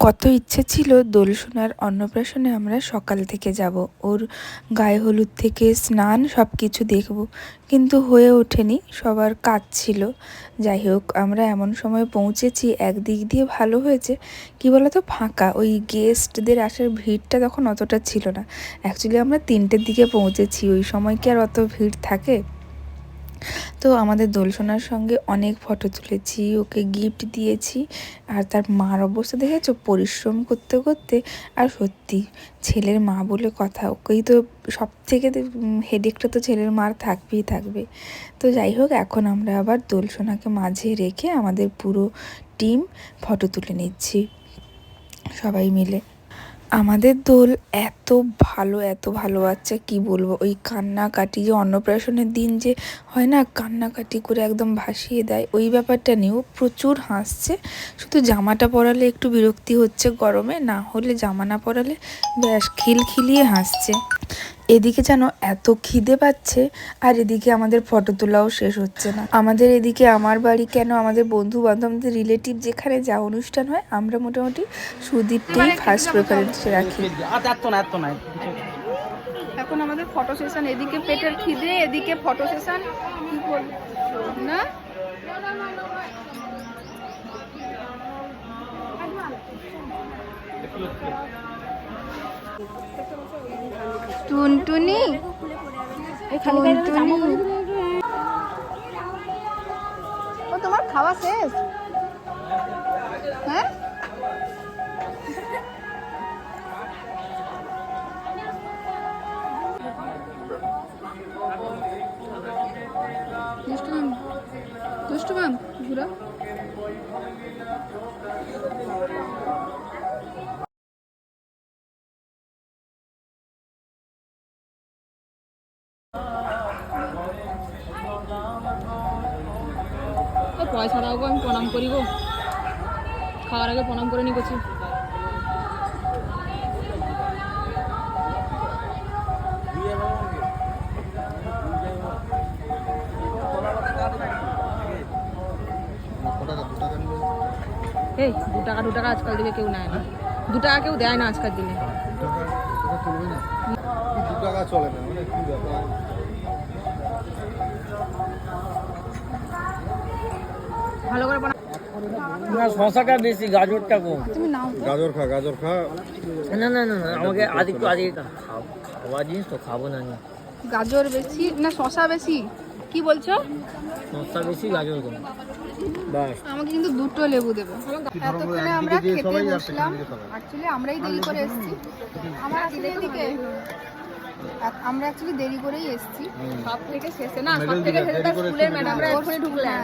কত ইচ্ছে ছিল দোল সোনার অন্নপ্রাশনে আমরা সকাল থেকে যাব। ওর গায়ে হলুদ থেকে স্নান সব কিছু দেখব। কিন্তু হয়ে ওঠেনি, সবার কাজ ছিল। যাই হোক, আমরা এমন সময় পৌঁছেছি, একদিক দিয়ে ভালো হয়েছে। কি বলতো, ফাঁকা। ওই গেস্টদের আসার ভিড়টা তখন অতটা ছিল না। অ্যাকচুয়ালি আমরা তিনটের দিকে পৌঁছেছি। ওই সময় কি আর অত ভিড় থাকে? তো আমাদের দোলসোনার সঙ্গে অনেক ফটো তুলেছি, ওকে গিফট দিয়েছি আর তার মার অবস্থা দেখেছ? পরিশ্রম করতে করতে আর সত্যি ছেলের মা বলে কথা, ওকেই তো সব থেকে হেডেকটা তো ছেলের মার থাকবেই থাকবে। তো যাই হোক, এখন আমরা আবার দোলসোনাকে মাঝে রেখে আমাদের পুরো টিম ফটো তুলে নিচ্ছি। সবাই মিলে। আমাদের দোল এত ভালো এত ভালো বাচ্চা, কি বলব? ওই কান্নাকাটি যে অন্নপ্রাশনের দিন যে হয় না, কান্নাকাটি করে একদম ভাসিয়ে দেয়, ওই ব্যাপারটা নিয়েও প্রচুর হাসছে। শুধু জামাটা পরালে একটু বিরক্তি হচ্ছে গরমে, না হলে জামা না পরালে ব্যাস খিলখিলিয়ে হাসছে। এদিকে যেন এত খিদে পাচ্ছে আর এদিকে আমাদের ফটো তোলাও শেষ হচ্ছে না। আমাদের এদিকে আমার বাড়ি কেন আমাদের বন্ধু বান্ধব আমাদের রিলেটিভ যেখানে যা অনুষ্ঠান হয় আমরা মোটামুটি সুদীপটাই ফার্স্ট প্রেফারেন্সে রাখি। এখন আমাদের ফটো সেশন এদিকে পেটের খিদে এদিকে ফটো সেশন কি বল না? টুনটুনি? ও তোমার খাওয়া শেষ? হ্যাঁ? দুষ্টুমান দুষ্টুমান ঘুরা। পয়সা দাও আমি প্রণাম করি গো। খাওয়ার আগে প্রণাম করে নি করছি এই, দু টাকা দু টাকা আজকাল দিনে কেউ নেয় না। দু টাকা কেউ দেয় না আজকাল দিনে। দু টাকা চলে না মানে ভালো করে না শশাটা বেশি গাজরটা কম। তুমি নাও গাজর খা গাজর খা। না না না না আমাকে আজ একটু আজকে খাওয়া জিনিস তো খাব না গাজর বেশি না শশা বেশি? কি বলছো? বেশি গাজর কম। আমাকে কিন্তু দুটো লেবু দেবে। এতক্ষণে আমরা খেতে বসলাম। অ্যাকচুয়ালি আমরাই দেরি করে এসেছি। আমরা দিনের দিকে আমরা অ্যাকচুয়ালি দেরি করেই এসেছি। সব থেকে শেষে না সব থেকে শেষে তার স্কুলের ম্যাডাম আমরা ঢুকলাম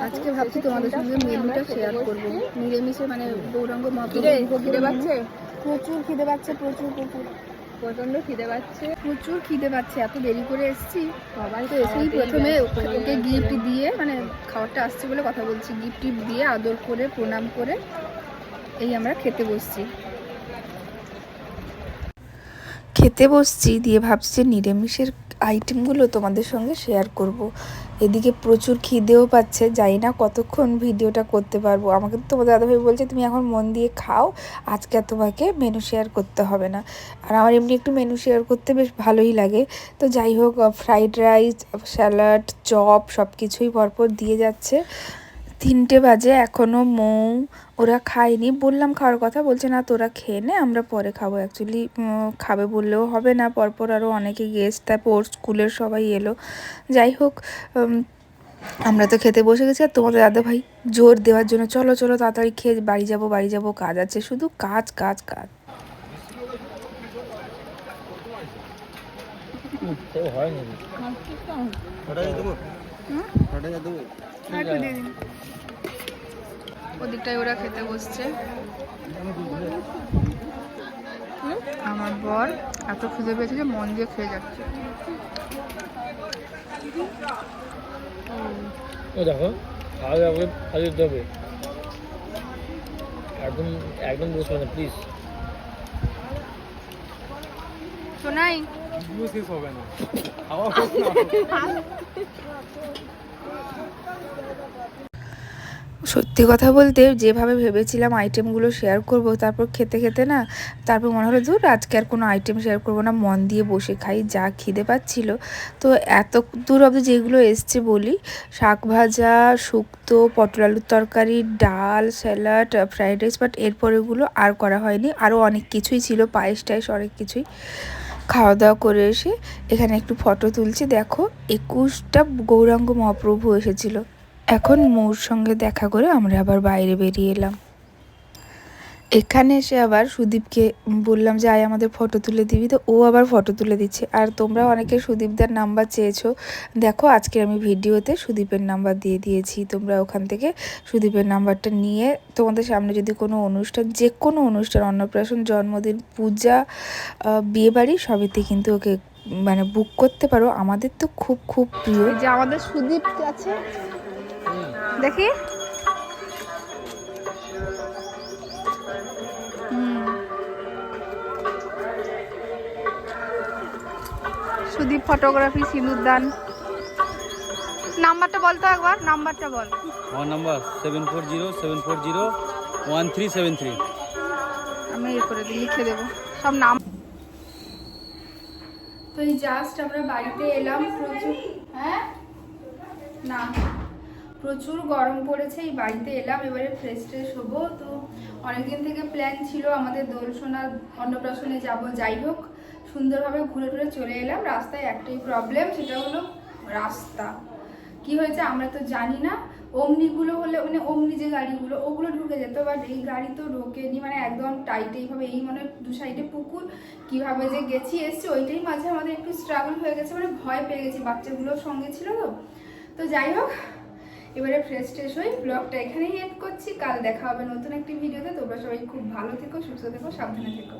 আজকে ভাবছি তোমাদের সঙ্গে মেনুটা শেয়ার করব। নিরামিষে মানে গৌরাঙ্গ মহাপ্রভু খিদে পাচ্ছে প্রচুর খিদে পাচ্ছে প্রচুর প্রচুর। প্রচণ্ড খিদে পাচ্ছে। প্রচুর খিদে পাচ্ছে এত দেরি করে এসেছি। সবাই তো এসেই প্রথমে ওকে- ওকে গিফট দিয়ে মানে খাবারটা আসছে বলে কথা বলছি গিফট টিফট দিয়ে আদর করে প্রণাম করে এই আমরা খেতে বসছি। খেতে বসছি দিয়ে ভাবছি নিরামিষের আইটেমগুলো তোমাদের সঙ্গে শেয়ার করব। এদিকে প্রচুর খিদেও পাচ্ছে যাই না কতক্ষণ ভিডিওটা করতে পারব। আমাকে তো তোমাদের দাদাভাই বলছে, তুমি এখন মন দিয়ে খাও, আজকে আর তোমাকে মেনু শেয়ার করতে হবে না। আর আমার এমনি একটু মেনু শেয়ার করতে বেশ ভালোই লাগে। তো যাই হোক ফ্রাইড রাইস স্যালাড চপ সব কিছুই পরপর দিয়ে যাচ্ছে। তিনটে বাজে এখনও মৌ ওরা খায়নি। বললাম, খাওয়ার কথা বলছে না, তোরা খেয়ে নে, আমরা পরে খাব। অ্যাকচুয়ালি খাবে বললেও হবে না। পরপর আরও অনেকে গেস্ট তারপর স্কুলের সবাই এলো। যাই হোক আমরা তো খেতে বসে গেছি। আর তোমাদের দাদা ভাই জোর দেওয়ার জন্য, চলো চলো, তাড়াতাড়ি খেয়ে বাড়ি যাব বাড়ি যাব। কাজ আছে, শুধু কাজ কাজ কাজ। তো হয় নাকি ওটাই দেবো ওটাই দেবো একটু দিয়ে দিন ওদিকটায় ওরা খেতে বসছে। আমার বর এত খুঁজে পেয়েছে যে মন দিয়ে খেয়ে যাচ্ছে। ও দেখো খাওয়া দাওয়া একদম একদম বসবে না প্লিজ শোনাই সত্যি কথা বলতে যেভাবে ভেবেছিলাম আইটেমগুলো শেয়ার করব, তারপর খেতে খেতে না, তারপর মনে হলো, ধর, আজকে আর কোনো আইটেম শেয়ার করব না, মন দিয়ে বসে খাই, যা খিদে পাচ্ছিল। তো এত দূর অবধি যেগুলো এসছে বলি, শাক ভাজা, শুক্তো, পটল আলুর তরকারি, ডাল, স্যালাড ফ্রাইড রাইস বাট এরপরেগুলো আর করা হয়নি। আরও অনেক কিছুই ছিল পায়েস টায়েস অনেক কিছুই। খাওয়া দাওয়া করে এসে এখানে একটু ফটো তুলছি। দেখো, একুশটা গৌরাঙ্গ মহাপ্রভু এসেছিল। এখন মৌর সঙ্গে দেখা করে আমরা আবার বাইরে বেরিয়ে এলাম। এখানে এসে আবার সুদীপকে বললাম যে, আয়, আমাদের ফটো তুলে দিবি। তো ও আবার ফটো তুলে দিচ্ছে। আর তোমরা অনেকে সুদীপদার নাম্বার চেয়েছো। দেখো আজকে আমি ভিডিওতে সুদীপের নাম্বার দিয়ে দিয়েছি। তোমরা ওখান থেকে সুদীপের নাম্বারটা নিয়ে তোমাদের সামনে যদি কোনো অনুষ্ঠান যে কোনো অনুষ্ঠান, অন্নপ্রাশন, জন্মদিন, পূজা বিয়েবাড়ি, সবেতে কিন্তু ওকে মানে বুক করতে পারো। আমাদের তো খুব খুব প্রিয়। যে আমাদের সুদীপ আছে। দেখি। সুদীপ ফটোগ্রাফি সিঁদুরদান নাম্বারটা বলতো একবার নাম্বারটা বল। আমার number seven four zero seven four zero one three seven three. আমি এ করে দিই লিখে দেবো। সব নাম। তো এই জাস্ট আমরা বাড়িতে এলাম প্রচুর হ্যাঁ? না। প্রচুর গরম পড়েছে এই বাড়িতে এলাম এবারে ফ্রেশ ট্রেশ হব। তো অনেকদিন থেকে প্ল্যান ছিল আমাদের দোলসোনার অন্নপ্রাশনে যাব যাই হোক। সুন্দরভাবে ঘুরে ঘুরে চলে এলাম। রাস্তায় একটাই প্রবলেম সেটা হলো রাস্তা। কি হয়েছে আমরা তো জানি না। অমনিগুলো হলে মানে অমনি যে গাড়িগুলো, ওগুলো ঢুকে যেত বাট এই গাড়ি তো ঢোকেনি মানে একদম টাইট এইভাবে, এই মানে দু সাইডে পুকুর। কীভাবে যে গেছি, এসছি, ওইটাই মাঝে আমাদের একটু স্ট্রাগল হয়ে গেছে মানে ভয় পেয়ে গেছি বাচ্চাগুলোর সঙ্গে ছিল তো। তো যাই হোক, এবারে ফ্রেশ ট্রেশ হই। ব্লগটা এখানেই এড করছি। কাল দেখা হবে নতুন একটি ভিডিওতে তোমরা সবাই খুব ভালো থেকো, সুস্থ থেকো, সাবধানে থেকো।